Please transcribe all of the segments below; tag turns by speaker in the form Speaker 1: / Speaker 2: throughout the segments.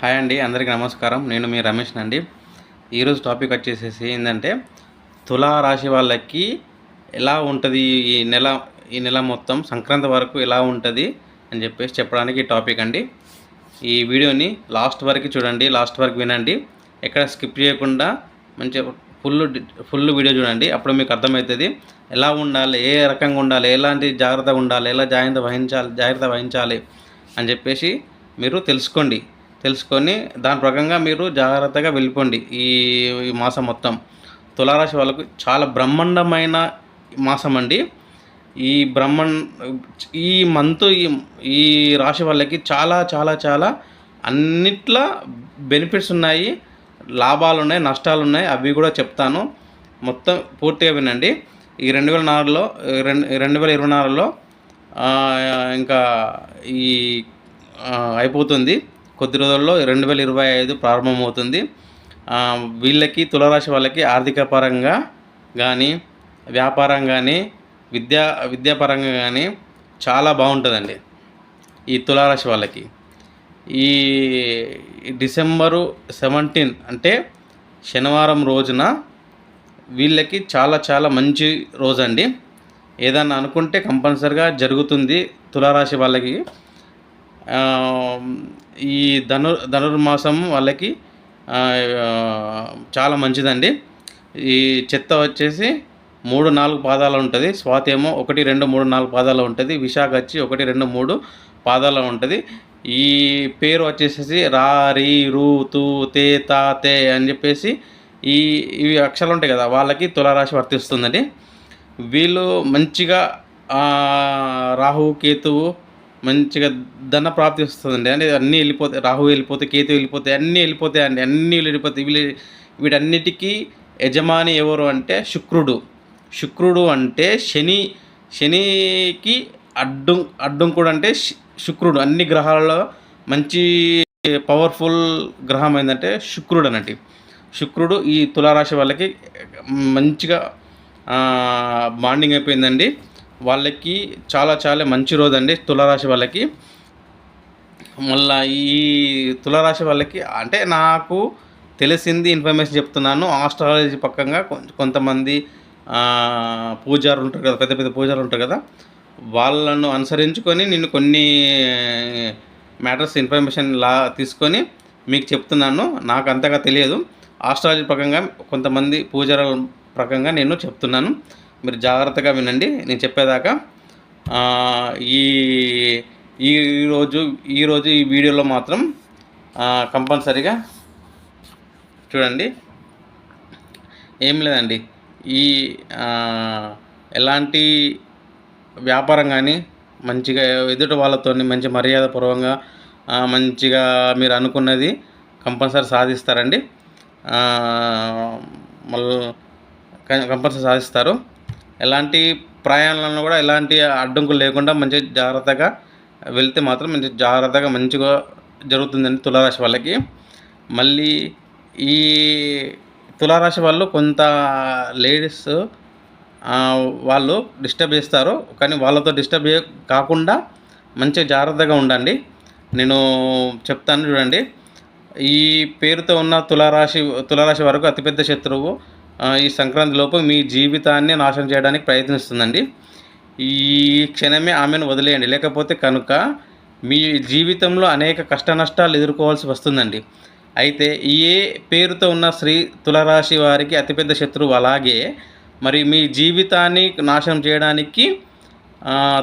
Speaker 1: Hi అండి అందరికీ నమస్కారం. నేను మీ రమేష్ అండి ఈరోజు టాపిక్ వచ్చేసేసి ఏంటంటే తులా రాశి వాళ్ళకి ఎలా ఉంటుంది ఈ నెల ఈ నెల మొత్తం సంక్రాంతి వరకు ఎలా ఉంటుంది అని చెప్పేసి చెప్పడానికి ఈ టాపిక్ అండి. ఈ వీడియోని లాస్ట్ వరకు చూడండి లాస్ట్ వరకు వినండి. ఎక్కడ స్కిప్ చేయకుండా మంచిగా ఫుల్ ఫుల్ వీడియో చూడండి. అప్పుడు మీకు అర్థమవుతుంది. ఎలా ఉండాలి ఏ రకంగా ఉండాలి ఎలాంటి జాగ్రత్తగా ఉండాలి ఎలా జాగ్రత్త వహించాలి జాగ్రత్త వహించాలి అని చెప్పేసి మీరు తెలుసుకోండి. తెలుసుకొని దాని ప్రకారంగా మీరు జాగ్రత్తగా వెళ్ళిపోండి ఈ ఈ మాసం మొత్తం. తులారాశి వాళ్ళకు చాలా బ్రహ్మాండమైన మాసం అండి. ఈ బ్రహ్మణ్ ఈ మంత్ ఈ ఈ రాశి వాళ్ళకి చాలా చాలా చాలా అన్నిట్లా బెనిఫిట్స్ ఉన్నాయి. లాభాలు ఉన్నాయి నష్టాలు ఉన్నాయి అవి కూడా చెప్తాను. మొత్తం పూర్తిగా వినండి. ఈ రెండు వేల నాలుగులో రెండు రెండు వేల ఇరవై నాలుగులో ఇంకా ఈ అయిపోతుంది. కొద్ది రోజుల్లో రెండు వేల ఇరవై ఐదు ప్రారంభమవుతుంది. వీళ్ళకి తులరాశి వాళ్ళకి ఆర్థిక పరంగా కానీ వ్యాపారం కానీ విద్యా విద్యాపరంగా కానీ చాలా బాగుంటుందండి ఈ తులారాశి వాళ్ళకి. ఈ డిసెంబరు సెవెంటీన్ అంటే శనివారం రోజున వీళ్ళకి చాలా చాలా మంచి రోజు అండి ఏదన్నా అనుకుంటే కంపల్సరిగా జరుగుతుంది తులారాశి వాళ్ళకి. ఈ ధను ధనుర్మాసం వాళ్ళకి చాలా మంచిదండి. ఈ చెత్త వచ్చేసి మూడు నాలుగు పాదాలు ఉంటుంది. స్వాతి ఏమో ఒకటి రెండు మూడు నాలుగు పాదాలు ఉంటుంది. విశాఖ వచ్చి ఒకటి రెండు మూడు పాదాలు ఉంటుంది. ఈ పేరు వచ్చేసేసి రా రీ రూ తూ తే తా తే అని చెప్పేసి ఈ ఇవి అక్షరాలు ఉంటాయి కదా వాళ్ళకి తులారాశి వర్తిస్తుందండి. వీళ్ళు మంచిగా రాహు కేతువు మంచిగా ధన ప్రాప్తి వస్తుందండి. అంటే అన్నీ వెళ్ళిపోతాయి రాహు వెళ్ళిపోతే కేతు వెళ్ళిపోతాయి అన్నీ వెళ్ళిపోతాయి అండి అన్నీ వెళ్ళిపోతాయి వీళ్ళు వీటన్నిటికీ యజమాని ఎవరు అంటే శుక్రుడు. శుక్రుడు అంటే శని శనికి అడ్డు కూడా అంటే శుక్రుడు. అన్ని గ్రహాలలో మంచి పవర్ఫుల్ గ్రహం ఏంటంటే శుక్రుడు అన్నట్టు. శుక్రుడు ఈ తులారాశి వాళ్ళకి మంచిగా బాండింగ్ అయిపోయిందండి. వాళ్ళకి చాలా చాలా మంచి రోజు అండి తులారాశి వాళ్ళకి. మళ్ళా ఈ తులారాశి వాళ్ళకి అంటే నాకు తెలిసింది ఇన్ఫర్మేషన్ చెప్తున్నాను. ఆస్ట్రాలజీ పక్కంగా కొంతమంది పూజారులు ఉంటారు కదా పెద్ద పెద్ద పూజారులు ఉంటారు కదా వాళ్ళను అనుసరించుకొని నేను కొన్ని మ్యాటర్స్ ఇన్ఫర్మేషన్ లా తీసుకొని మీకు చెప్తున్నాను. నాకు అంతగా తెలియదు. ఆస్ట్రాలజీ ప్రకంగా కొంతమంది పూజారుల ప్రకంగా నేను చెప్తున్నాను. మీరు జాగ్రత్తగా వినండి. నేను చెప్పేదాకా ఈ ఈరోజు ఈరోజు ఈ వీడియోలో మాత్రం కంపల్సరీగా చూడండి. ఏం లేదండి. ఈ ఎలాంటి వ్యాపారం కానీ మంచిగా ఎదుటి వాళ్ళతో మంచి మర్యాదపూర్వకంగా మంచిగా మీరు అనుకున్నది కంపల్సరీ సాధిస్తారండి. మళ్ళీ కంపల్సరీ సాధిస్తారు. ఎలాంటి ప్రయాణాలను కూడా ఎలాంటి అడ్డంకులు లేకుండా మంచి జాగ్రత్తగా వెళ్తే మాత్రం మంచి జాగ్రత్తగా మంచిగా జరుగుతుందండి తులారాశి వాళ్ళకి. మళ్ళీ ఈ తులారాశి వాళ్ళు కొంత లేడీస్ వాళ్ళు డిస్టర్బ్ చేస్తారు. కానీ వాళ్ళతో డిస్టర్బ్ కాకుండా మంచిగా జాగ్రత్తగా ఉండండి. నేను చెప్తాను చూడండి. ఈ పేరుతో ఉన్న తులారాశి తులారాశి వరకు అతిపెద్ద శత్రువు ఈ సంక్రాంతి లోపు మీ జీవితాన్ని నాశనం చేయడానికి ప్రయత్నిస్తుందండి. ఈ క్షణమే ఆమెను వదిలేయండి. లేకపోతే కనుక మీ జీవితంలో అనేక కష్ట నష్టాలు ఎదుర్కోవాల్సి వస్తుందండి. అయితే ఏ పేరుతో ఉన్న శ్రీ తులరాశి వారికి అతిపెద్ద శత్రువు అలాగే మరి మీ జీవితాన్ని నాశనం చేయడానికి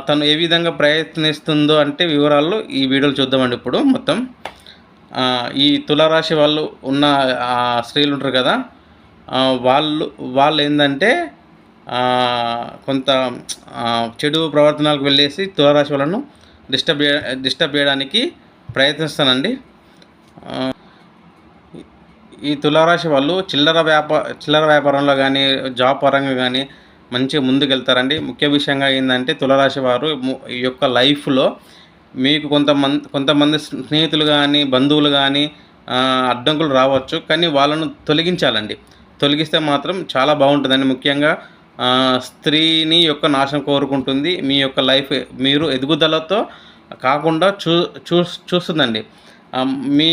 Speaker 1: తను ఏ విధంగా ప్రయత్నిస్తుందో అంటే వివరాలు ఈ వీడియోలు చూద్దామండి ఇప్పుడు మొత్తం. ఈ తులరాశి వాళ్ళు ఉన్న స్త్రీలు ఉంటారు కదా వాళ్ళు వాళ్ళు ఏంటంటే కొంత చెడు ప్రవర్తనలకు వెళ్ళేసి తులారాశి వాళ్ళను డిస్టర్బ్ డిస్టర్బ్ చేయడానికి ప్రయత్నిస్తానండి. ఈ తులారాశి వాళ్ళు చిల్లర వ్యాపార చిల్లర వ్యాపారంలో కానీ జాబ్ పరంగా కానీ మంచిగా ముందుకెళ్తారండి. ముఖ్య విషయంగా ఏంటంటే తులారాశి వారు ఈ యొక్క లైఫ్లో మీకు కొంతమంది కొంతమంది స్నేహితులు కానీ బంధువులు కానీ అడ్డంకులు రావచ్చు. కానీ వాళ్ళను తొలగించాలండి. తొలగిస్తే మాత్రం చాలా బాగుంటుందండి. ముఖ్యంగా స్త్రీని యొక్క నాశనం కోరుకుంటుంది. మీ యొక్క లైఫ్ మీరు ఎదుగుదలతో కాకుండా చూ చూ చూస్తుందండి. మీ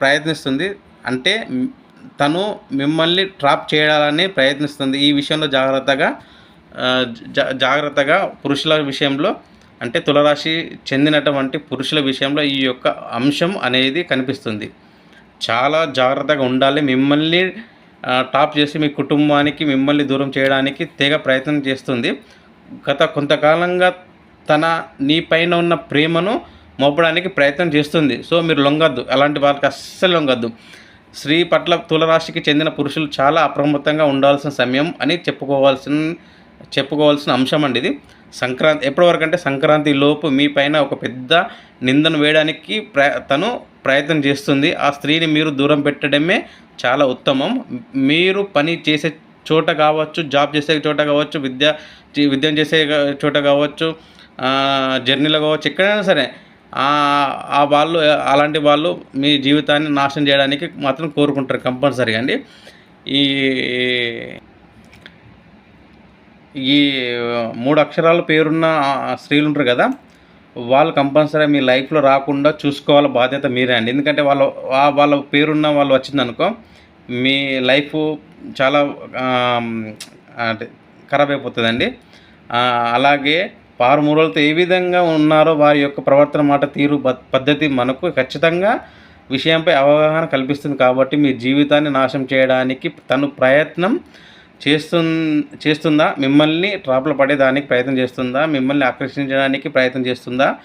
Speaker 1: ప్రయత్నిస్తుంది. అంటే తను మిమ్మల్ని ట్రాప్ చేయాలని ప్రయత్నిస్తుంది. ఈ విషయంలో జాగ్రత్తగా జాగ్రత్తగా పురుషుల విషయంలో అంటే తులరాశి చెందినటువంటి పురుషుల విషయంలో ఈ యొక్క అంశం అనేది కనిపిస్తుంది. చాలా జాగ్రత్తగా ఉండాలి. మిమ్మల్ని టాప్ చేసి మీ కుటుంబానికి మిమ్మల్ని దూరం చేయడానికి తెగ ప్రయత్నం చేస్తుంది. గత కొంతకాలంగా తన నీ పైన ఉన్న ప్రేమను మోపడానికి ప్రయత్నం చేస్తుంది. సో మీరు లొంగద్దు. అలాంటి వాళ్ళకి అస్సలు లొంగద్దు. స్త్రీ పట్ల తులరాశికి చెందిన పురుషులు చాలా అప్రమత్తంగా ఉండాల్సిన సమయం అని చెప్పుకోవాల్సిన చెప్పుకోవాల్సిన అంశం అండి ఇది. సంక్రాంతి ఎప్పటి వరకు అంటే సంక్రాంతి లోపు మీ పైన ఒక పెద్ద నిందను వేయడానికి ప్ర తను ప్రయత్నం చేస్తుంది. ఆ స్త్రీని మీరు దూరం పెట్టడమే చాలా ఉత్తమం. మీరు పని చేసే చోట కావచ్చు జాబ్ చేసే చోట కావచ్చు విద్య విద్యం చేసే చోట కావచ్చు జర్నీలో కావచ్చు ఎక్కడైనా సరే ఆ వాళ్ళు అలాంటి వాళ్ళు మీ జీవితాన్ని నాశనం చేయడానికి మాత్రం కోరుకుంటారు కంపల్సరీగా అండి. ఈ ఈ మూడు అక్షరాల పేరున్న స్త్రీలు ఉంటారు కదా వాళ్ళు కంపల్సరీ మీ లైఫ్లో రాకుండా చూసుకోవాల బాధ్యత మీరే అండి. ఎందుకంటే వాళ్ళ వాళ్ళ పేరున్న వాళ్ళు వచ్చిందనుకో మీ లైఫ్ చాలా అంటే ఖరాబ్ అయిపోతుందండి. ఆ, అలాగే పారుమూలలతో ఏ విధంగా ఉన్నారో వారి యొక్క ప్రవర్తన మాట తీరు పద్ధతి మనకు ఖచ్చితంగా విషయంపై అవగాహన కల్పిస్తుంది. కాబట్టి మీ జీవితాన్ని నాశనం చేయడానికి తను ప్రయత్నం చేస్తు చేస్తుందా? మిమ్మల్ని ట్రాప్లో పడేదానికి ప్రయత్నం చేస్తుందా? మిమ్మల్ని ఆకర్షించడానికి ప్రయత్నం చేస్తుందా?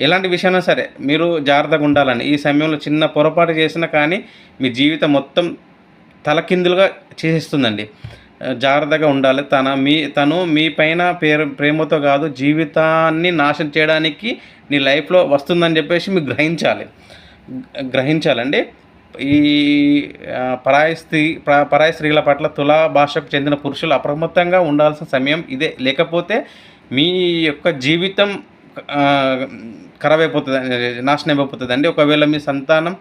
Speaker 1: ఎలాంటి విషయమైనా సరే మీరు జాగ్రత్తగా ఉండాలని. ఈ సమయంలో చిన్న పొరపాటు చేసినా కానీ మీ జీవితం మొత్తం తలకిందులుగా చేసేస్తుందండి. జాగ్రత్తగా ఉండాలి. తన మీ తను మీ పైన పేరు ప్రేమతో కాదు జీవితాన్ని నాశనం చేయడానికి నీ లైఫ్లో వస్తుందని చెప్పేసి మీరు గ్రహించాలి. గ్రహించాలండి. ఈ పరాయి స్త్రీ ప- పరాయి స్త్రీల పట్ల తులా భాషకు చెందిన పురుషులు అప్రమత్తంగా ఉండాల్సిన సమయం ఇదే. లేకపోతే మీ యొక్క జీవితం ఖరాబ్ అయిపోతుంది నాశనం అయిపోతుంది అండి ఒకవేళ మీ సంతానం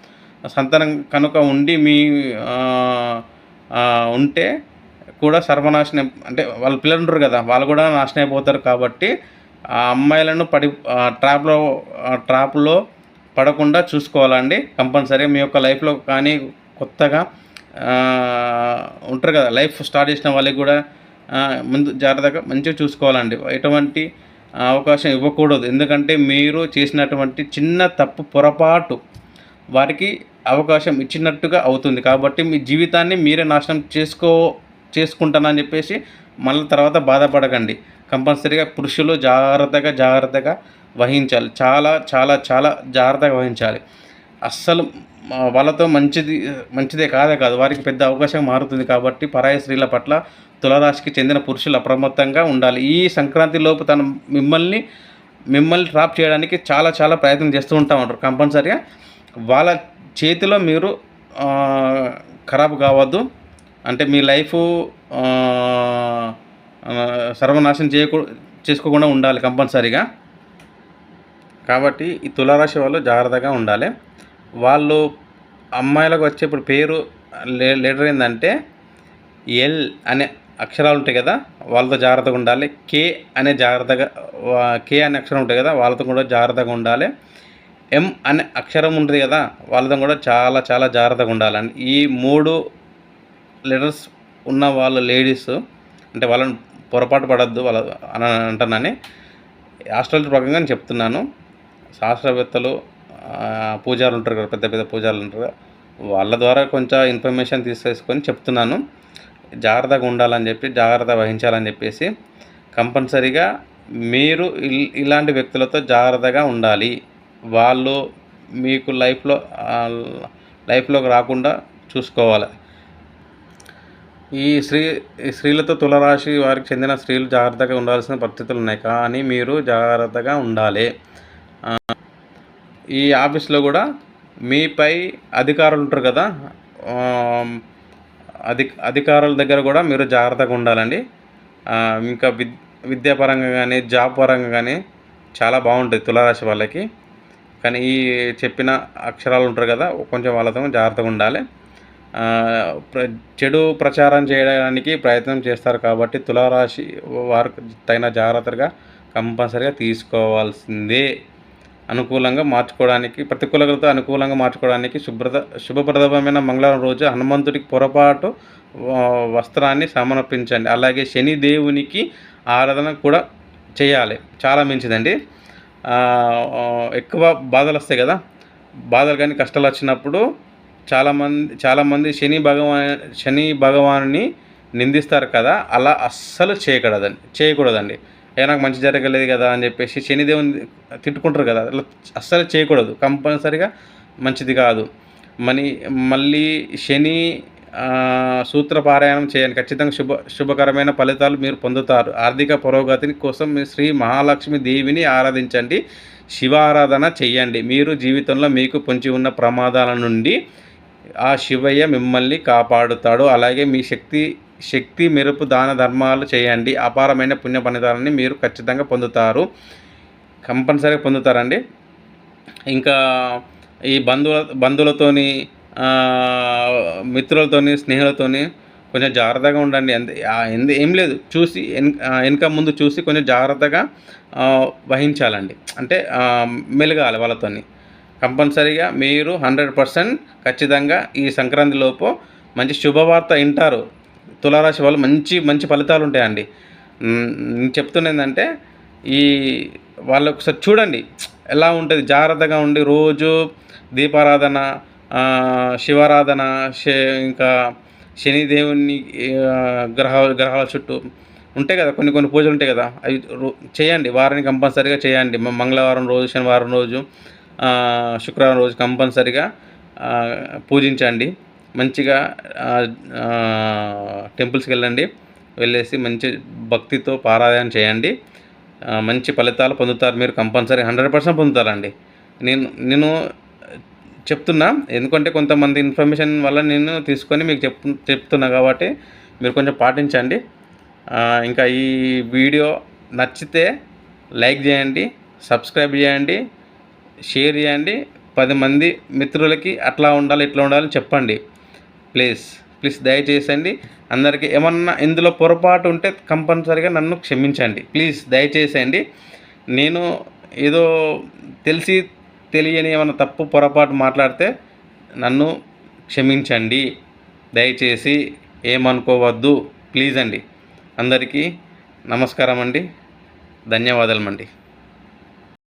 Speaker 1: సంతానం కనుక ఉండి మీ ఉంటే కూడా సర్వనాశనం అంటే వాళ్ళ పిల్లలు ఉంటారు కదా వాళ్ళు కూడా నాశనం అయిపోతారు కాబట్టి ఆ అమ్మాయిలను పడి ట్రాప్లో ట్రాప్లో పడకుండా చూసుకోవాలండి. కంపల్సరీ మీ యొక్క లైఫ్లో కానీ కొత్తగా ఉంటారు కదా లైఫ్ స్టార్ట్ చేసిన వాళ్ళకి కూడా ముందు జాగ్రత్తగా మంచిగా చూసుకోవాలండి. ఎటువంటి అవకాశం ఇవ్వకూడదు. ఎందుకంటే మీరు చేసినటువంటి చిన్న తప్పు పొరపాటు వారికి అవకాశం ఇచ్చినట్టుగా అవుతుంది. కాబట్టి మీ జీవితాన్ని మీరే నాశనం చేసుకో చేసుకుంటానని చెప్పేసి మళ్ళీ తర్వాత బాధపడకండి. కంపల్సరీగా పురుషులు జాగ్రత్తగా జాగ్రత్తగా వహించాలి. చాలా చాలా చాలా జాగ్రత్తగా వహించాలి. అస్సలు వాళ్ళతో మంచిది మంచిదే కాదే కాదు. వారికి పెద్ద అవకాశం మారుతుంది కాబట్టి పరాయ స్త్రీల పట్ల తులరాశికి చెందిన పురుషులు అప్రమత్తంగా ఉండాలి. ఈ సంక్రాంతి లోపు తన మిమ్మల్ని మిమ్మల్ని ట్రాప్ చేయడానికి చాలా చాలా ప్రయత్నం చేస్తూ ఉంటా ఉంటారు. కంపల్సరీగా వాళ్ళ చేతిలో మీరు ఖరాబ్ కావద్దు. అంటే మీ లైఫ్ సర్వనాశనం చేయకూ చేసుకోకుండా ఉండాలి కంపల్సరీగా. కాబట్టి ఈ తులారాశి వాళ్ళు జాగ్రత్తగా ఉండాలి. వాళ్ళు అమ్మాయిలకు వచ్చే ఇప్పుడు పేరు లే లెటర్ ఏంటంటే ఎల్ అనే అక్షరాలు ఉంటాయి కదా వాళ్ళతో జాగ్రత్తగా ఉండాలి. కే అనే జాగ్రత్తగా కే అనే అక్షరం ఉంటుంది కదా వాళ్ళతో కూడా జాగ్రత్తగా ఉండాలి. ఎం అనే అక్షరం ఉంటుంది కదా వాళ్ళతో కూడా చాలా చాలా జాగ్రత్తగా ఉండాలని ఈ మూడు లెటర్స్ ఉన్న వాళ్ళ లేడీస్ అంటే వాళ్ళని పొరపాటు పడద్దు వాళ్ళ అని అంటున్నాను ఆస్ట్రాలజీ ప్రకారంగా నేను చెప్తున్నాను. శాస్త్రవేత్తలు పూజారులు ఉంటారు కదా పెద్ద పెద్ద పూజారులు ఉంటారు కదా వాళ్ళ ద్వారా కొంచెం ఇన్ఫర్మేషన్ తీసేసుకొని చెప్తున్నాను. జాగ్రత్తగా ఉండాలని చెప్పి జాగ్రత్త వహించాలని చెప్పేసి కంపల్సరీగా మీరు ఇలాంటి వ్యక్తులతో జాగ్రత్తగా ఉండాలి. వాళ్ళు మీకు లైఫ్లో లైఫ్లోకి రాకుండా చూసుకోవాలి. ఈ స్త్రీ ఈ స్త్రీలతో తులరాశి వారికి చెందిన స్త్రీలు జాగ్రత్తగా ఉండాల్సిన పరిస్థితులు ఉన్నాయి. కానీ మీరు జాగ్రత్తగా ఉండాలి. ఈ ఆఫీస్లో కూడా మీపై అధికారులు ఉంటారు కదా అధి అధికారుల దగ్గర కూడా మీరు జాగ్రత్తగా ఉండాలండి. ఇంకా విద్ విద్యాపరంగా కానీ జాబ్ పరంగా కానీ చాలా బాగుంటుంది తులారాశి వాళ్ళకి. కానీ ఈ చెప్పిన అక్షరాలు ఉంటారు కదా కొంచెం వాళ్ళతో జాగ్రత్తగా ఉండాలి. ప్ర చెడు ప్రచారం చేయడానికి ప్రయత్నం చేస్తారు కాబట్టి తులారాశి వారికి తగిన జాగ్రత్తగా కంపల్సరీగా తీసుకోవాల్సిందే. అనుకూలంగా మార్చుకోవడానికి ప్రతికూలతతో అనుకూలంగా మార్చుకోవడానికి శుభ్రత శుభప్రదమైన మంగళవారం రోజు హనుమంతుడికి పొరపాటు వస్త్రాన్ని సమర్పించండి. అలాగే శని దేవునికి ఆరాధన కూడా చేయాలి. చాలా మంచిదండి. ఎక్కువ బాధలు వస్తాయి కదా. బాధలు కానీ కష్టాలు వచ్చినప్పుడు చాలామంది చాలామంది శని భగవాన్ శని భగవానుని నిందిస్తారు కదా. అలా అస్సలు చేయకూడదండి. చేయకూడదండి. ఏ నాకు మంచి జరగలేదు కదా అని చెప్పేసి శనిదేవుని తిట్టుకుంటారు కదా. అస్సలు చేయకూడదు. కంపల్సరిగా మంచిది కాదు. మనీ మళ్ళీ శని సూత్ర పారాయణం చేయండి. ఖచ్చితంగా శుభ శుభకరమైన ఫలితాలు మీరు పొందుతారు. ఆర్థిక పురోగతిని కోసం మీ శ్రీ మహాలక్ష్మి దేవిని ఆరాధించండి. శివ ఆరాధన చేయండి. మీరు జీవితంలో మీకు పొంచి ఉన్న ప్రమాదాల నుండి ఆ శివయ్య మిమ్మల్ని కాపాడుతాడు. అలాగే మీ శక్తి శక్తి మెరుపు దాన ధర్మాలు చేయండి. అపారమైన పుణ్య ఫలితాలని మీరు ఖచ్చితంగా పొందుతారు. కంపల్సరీగా పొందుతారండి. ఇంకా ఈ బంధువుల బంధువులతోని మిత్రులతోని స్నేహితులతోని కొంచెం జాగ్రత్తగా ఉండండి. ఎంత ఎందు ఏం లేదు. చూసి వెనక ముందు చూసి కొంచెం జాగ్రత్తగా వహించాలండి. అంటే మెలగాలి వాళ్ళతోని. కంపల్సరీగా మీరు హండ్రెడ్ పర్సెంట్ ఖచ్చితంగా ఈ సంక్రాంతి లోపు మంచి శుభవార్త వింటారు. తులారాశి వాళ్ళు మంచి మంచి ఫలితాలు ఉంటాయండి. మ్, చెప్తున్నా ఏంటంటే ఈ వాళ్ళు ఒకసారి చూడండి ఎలా ఉంటుంది జాగ్రత్తగా ఉండి రోజు దీపారాధన శివారాధన శ ఇంకా శనిదేవుని గ్రహ గ్రహాల చుట్టూ ఉంటాయి కదా కొన్ని కొన్ని పూజలు ఉంటాయి కదా అవి చేయండి వారానికి కంపల్సరీగా చేయండి. మంగళవారం రోజు శనివారం రోజు శుక్రవారం రోజు కంపల్సరీగా పూజించండి. మంచిగా టెంపుల్స్కి వెళ్ళండి వెళ్ళేసి మంచి భక్తితో పారాయణ చేయండి. మంచి ఫలితాలు పొందుతారు మీరు కంపల్సరీ హండ్రెడ్ పర్సెంట్ పొందుతారండి. నేను నేను చెప్తున్నా ఎందుకంటే కొంతమంది ఇన్ఫర్మేషన్ వల్ల నేను తీసుకొని మీకు చెప్ చెప్తున్నా కాబట్టి మీరు కొంచెం పాటించండి. ఇంకా ఈ వీడియో నచ్చితే లైక్ చేయండి సబ్స్క్రైబ్ చేయండి షేర్ చేయండి. పది మంది మిత్రులకి అట్లా ఉండాలి ఇట్లా ఉండాలని చెప్పండి. ప్లీజ్ ప్లీజ్ దయచేసండి. అందరికీ ఏమన్నా ఇందులో పొరపాటు ఉంటే కంపల్సరిగా నన్ను క్షమించండి. ప్లీజ్ దయచేసండి. నేను ఏదో తెలిసి తెలియని ఏమైనా తప్పు పొరపాటు మాట్లాడితే నన్ను క్షమించండి. దయచేసి ఏమనుకోవద్దు. ప్లీజ్ అండి. అందరికీ నమస్కారం అండి ధన్యవాదాలు అండి